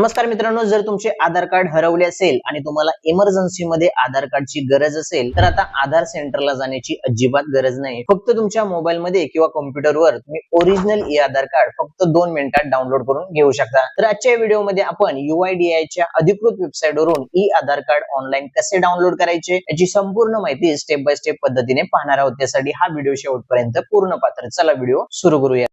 नमस्कार मित्रांनो जर तुमचे आधार कार्ड हरवले असेल आणि तुम्हाला इमर्जन्सी मध्ये आधार कार्डची गरज असेल तर आता आधार सेंटरला जाण्याची अजिबात गरज नाही. फक्त तुमच्या मोबाईल मध्ये किंवा कॉम्प्युटरवर तुम्ही ओरिजिनल ई आधार कार्ड फक्त दोन मिनिटात डाउनलोड करून घेऊ शकता. तर आजच्या व्हिडिओमध्ये आपण युआयडीआयच्या अधिकृत वेबसाईट वरून ई आधार कार्ड ऑनलाईन कसे डाउनलोड करायचे याची संपूर्ण माहिती स्टेप बाय स्टेप पद्धतीने पाहणार आहोत. त्यासाठी हा व्हिडिओ शेवटपर्यंत पूर्ण पात्र. चला व्हिडिओ सुरू करूया.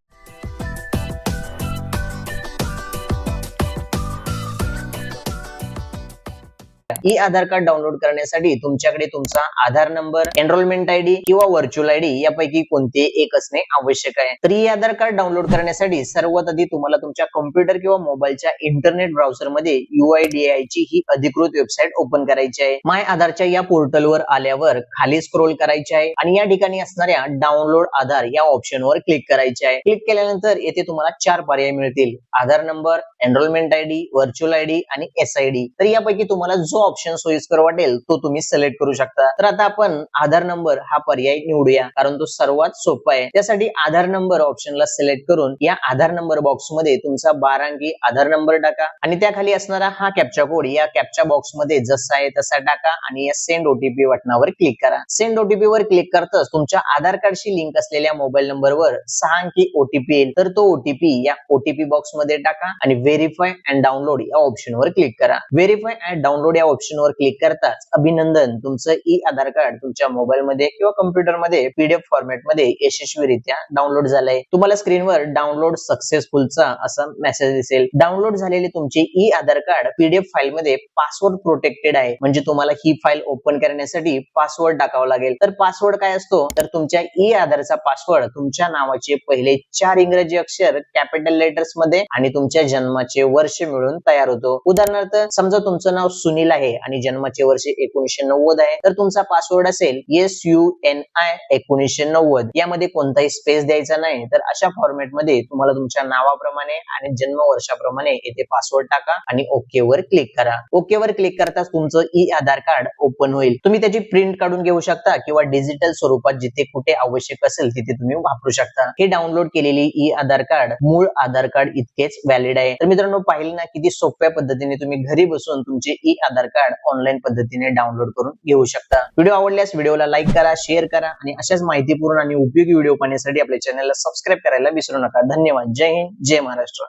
ई आधार कार्ड डाउनलोड करण्यासाठी तुमच्याकडे तुमचा आधार नंबर एनरोलमेंट आयडी किंवा व्हर्च्युअल आयडी यापैकी कोणते एक असणे आवश्यक आहे. तर ई आधार कार्ड डाउनलोड करण्यासाठी सर्वात आधी तुम्हाला तुमच्या कॉम्प्युटर किंवा मोबाईलच्या इंटरनेट ब्राउझरमध्ये युआयडीआय ची ही अधिकृत वेबसाईट ओपन करायची आहे. माय आधारच्या या पोर्टलवर आल्यावर खाली स्क्रोल करायचे आहे आणि या ठिकाणी असणाऱ्या डाउनलोड आधार या ऑप्शनवर क्लिक करायचे आहे. क्लिक केल्यानंतर येथे तुम्हाला चार पर्याय मिळतील. Aadhaar number enrolment ID virtual ID आणि एस आय डी. तर यापैकी तुम्हाला जो ऑप्शन सोयीस्कर वाटेल तो तुम्ही सिलेक्ट करू शकता. तर आता आपण आधार नंबर हा पर्याय निवडूया कारण तो सर्वात सोपा आहे. त्यासाठी आधार नंबर ऑप्शनला सिलेक्ट करून या आधार नंबर बॉक्समध्ये तुमचा बारा अंकी आधार नंबर टाका. आणि त्याखाली असणारा हा कॅप्चा कोड या कॅप्चा बॉक्समध्ये जसा आहे तसा टाका आणि या सेंड ओटीपी बटनावर क्लिक करा. सेंड ओटीपी वर क्लिक करताच तुमच्या आधार कार्डशी लिंक असलेल्या मोबाईल नंबरवर सहा अंकी ओटीपी येईल. तर तो ओटीपी या ओटीपी बॉक्समध्ये टाका आणि व्हेरीफाय अँड डाउनलोड या ऑप्शनवर क्लिक करा. व्हेरीफाय अँड डाउनलोड या ऑप्शनवर क्लिक करताच अभिनंदन. तुमचं ई आधार कार्ड तुमच्या मोबाईलमध्ये किंवा कम्प्युटरमध्ये पीडीएफ फॉर्मॅटमध्ये यशस्वीरित्या डाउनलोड झालंय. तुम्हाला स्क्रीनवर डाउनलोड सक्सेसफुलचा असा मेसेज दिसेल. डाउनलोड झालेले तुमचे e Aadhaar card PDF file मध्ये पासवर्ड प्रोटेक्टेड आहे. म्हणजे तुम्हाला ही फाईल ओपन करण्यासाठी पासवर्ड टाकावा लागेल. तर पासवर्ड काय असतो? तर तुमच्या ई आधारचा पासवर्ड तुमच्या नावाचे पहिले चार इंग्रजी अक्षर कॅपिटल लेटर्समध्ये आणि तुमच्या जन्माचे वर्ष मिळून तयार होतो. उदाहरणार्थ समजा तुमचं नाव सुनील आहे. आणि जन्माचे वर्ष एकोणीशे नव्वद आहे. तर तुमचा पासवर्ड असेल एस यू एन आय एकोणीशे नव्वद. यामध्ये कोणताही स्पेस द्यायचा नाही. तर अशा फॉर्मॅटमध्ये तुम्हाला तुमच्या नावाप्रमाणे आणि जन्म वर्षाप्रमाणे येथे पासवर्ड टाका आणि ओके वर क्लिक करा. ओके वर क्लिक करताच तुमचं ई आधार कार्ड ओपन होईल. तुम्ही त्याची प्रिंट काढून घेऊ शकता किंवा डिजिटल स्वरूपात जिथे कुठे आवश्यक असेल तिथे तुम्ही वापरू शकता. हे डाउनलोड केलेली ई आधार कार्ड मूळ आधार कार्ड इतकेच व्हॅलिड आहे. तर मित्रांनो पाहिलं ना किती सोप्या पद्धतीने तुम्ही घरी बसून तुमचे ई आधार कार्ड ऑनलाईन पद्धतीने डाउनलोड करून घेऊ शकता. व्हिडिओ आवडल्यास व्हिडिओला लाईक करा शेअर करा आणि अशाच माहितीपूर्ण आणि उपयोगी व्हिडिओ पाहण्यासाठी आपल्या चॅनलला सबस्क्राईब करायला विसरू नका. धन्यवाद. जय हिंद जय महाराष्ट्र.